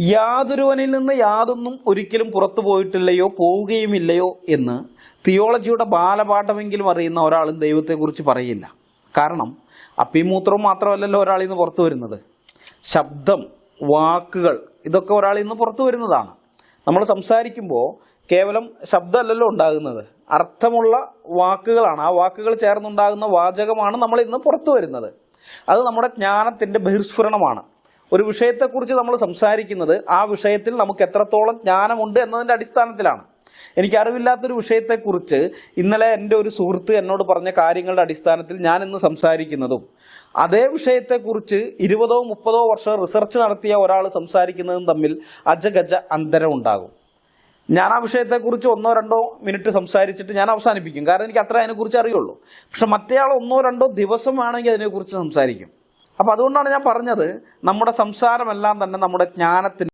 യാതൊരുവനിൽ നിന്ന് യാതൊന്നും ഒരിക്കലും പുറത്തു പോയിട്ടില്ലയോ പോവുകയുമില്ലയോ എന്ന് തിയോളജിയുടെ ബാലപാഠമെങ്കിലും അറിയുന്ന ഒരാളും ദൈവത്തെക്കുറിച്ച് പറയില്ല. കാരണം അപ്പിമൂത്രവും മാത്രമല്ലല്ലോ ഒരാളിൽ നിന്ന് പുറത്തു വരുന്നത്. ശബ്ദം വാക്കുകൾ ഇതൊക്കെ ഒരാളിൽ നിന്ന് പുറത്തു വരുന്നതാണ്. നമ്മൾ സംസാരിക്കുമ്പോൾ കേവലം ശബ്ദമല്ലല്ലോ ഉണ്ടാകുന്നത്. അർത്ഥമുള്ള വാക്കുകളാണ്. ആ വാക്കുകൾ ചേർന്നുണ്ടാകുന്ന വാചകമാണ് നമ്മൾ ഇന്ന് പുറത്തു വരുന്നത്. അത് നമ്മുടെ ജ്ഞാനത്തിന്റെ ബഹിർസ്ഫുരണമാണ്. ഒരു വിഷയത്തെക്കുറിച്ച് നമ്മൾ സംസാരിക്കുന്നത് ആ വിഷയത്തിൽ നമുക്ക് എത്രത്തോളം ജ്ഞാനമുണ്ട് എന്നതിന്റെ അടിസ്ഥാനത്തിലാണ്. എനിക്ക് അറിവില്ലാത്തൊരു വിഷയത്തെക്കുറിച്ച് ഇന്നലെ എന്റെ ഒരു സുഹൃത്ത് എന്നോട് പറഞ്ഞ കാര്യങ്ങളുടെ അടിസ്ഥാനത്തിൽ ഞാൻ ഇന്ന് സംസാരിക്കുന്നതും അതേ വിഷയത്തെക്കുറിച്ച് ഇരുപതോ മുപ്പതോ വർഷം റിസർച്ച് നടത്തിയ ഒരാൾ സംസാരിക്കുന്നതും തമ്മിൽ അജഗജ അന്തരം ഉണ്ടാകും. ഞാൻ ആ വിഷയത്തെക്കുറിച്ച് ഒന്നോ രണ്ടോ മിനിറ്റ് സംസാരിച്ചിട്ട് ഞാൻ അവസാനിപ്പിക്കും. കാരണം എനിക്ക് അത്ര അതിനെക്കുറിച്ച് അറിയുള്ളൂ. പക്ഷെ മറ്റേയാൾ ഒന്നോ രണ്ടോ ദിവസം വേണമെങ്കിൽ അതിനെക്കുറിച്ച് സംസാരിക്കും. അപ്പോൾ അതുകൊണ്ടാണ് ഞാൻ പറഞ്ഞത് നമ്മുടെ സംസാരമെല്ലാം തന്നെ നമ്മുടെ ജ്ഞാനത്തിന്